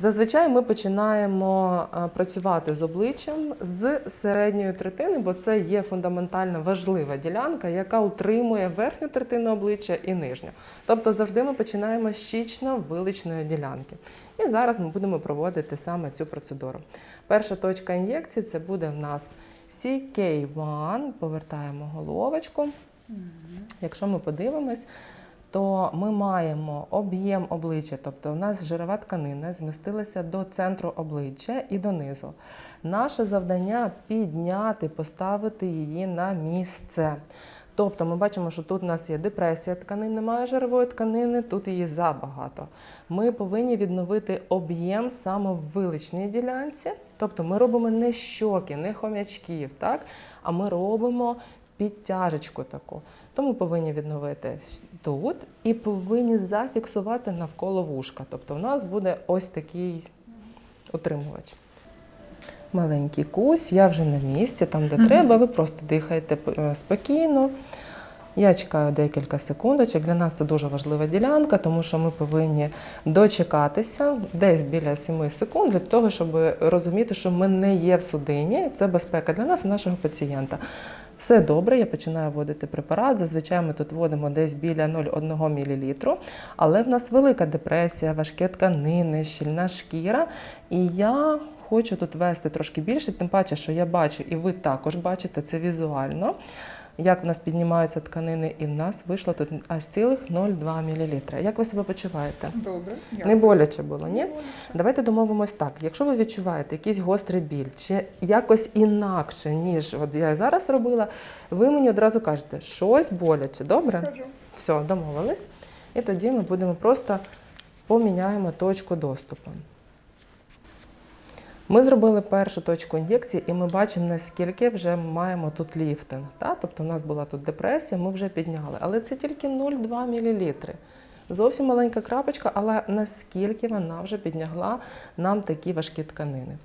Зазвичай ми починаємо е, працювати з обличчям з середньої третини, бо це є фундаментально важлива ділянка, яка утримує верхню третину обличчя і нижню. Тобто завжди ми починаємо з щічно-виличної ділянки. І зараз ми будемо проводити саме цю процедуру. Перша точка ін'єкції це буде в нас CK1. Повертаємо головочку. Якщо ми подивимось, то ми маємо об'єм обличчя, тобто у нас жирова тканина змістилася до центру обличчя і донизу. Наше завдання підняти, поставити її на місце. Тобто ми бачимо, що тут у нас є депресія тканин, немає жирової тканини, тут її забагато. Ми повинні відновити об'єм саме в виличній ділянці. Тобто ми робимо не щоки, не хомячків, так? а ми робимо підтяжечку таку. Тому повинні відновити тут і повинні зафіксувати навколо вушка. Тобто в нас буде ось такий утримувач. Маленький кусь, я вже на місці, там де Мгм. треба, ви просто дихаєте е, спокійно. Я чекаю декілька секундочок. Для нас це дуже важлива ділянка, тому що ми повинні дочекатися десь біля 7 секунд для того, щоб розуміти, що ми не є в судині. Це безпека для нас і нашого пацієнта. Все добре, я починаю вводити препарат. Зазвичай ми тут вводимо десь біля 0,1 мл, але в нас велика депресія, важкі тканини, щільна шкіра. І я хочу тут вести трошки більше, тим паче, що я бачу, і ви також бачите це візуально. Як в нас піднімаються тканини, і в нас вийшло тут аж цілих 0,2 мл. Як ви себе почуваєте? Добре. Не боляче було, ні? Давайте домовимось так. Якщо ви відчуваєте якийсь гострий біль чи якось інакше, ніж от я зараз робила, ви мені одразу кажете, щось боляче, добре? Кажу. Все, домовились. І тоді ми будемо просто поміняємо точку доступу. Ми зробили першу точку ін'єкції, і ми бачимо, наскільки вже маємо тут ліфтинг. Та? Тобто у нас була тут депресія, ми вже підняли. Але це тільки 0,2 мл. Зовсім маленька крапочка, але наскільки вона вже піднягла нам такі важкі тканини.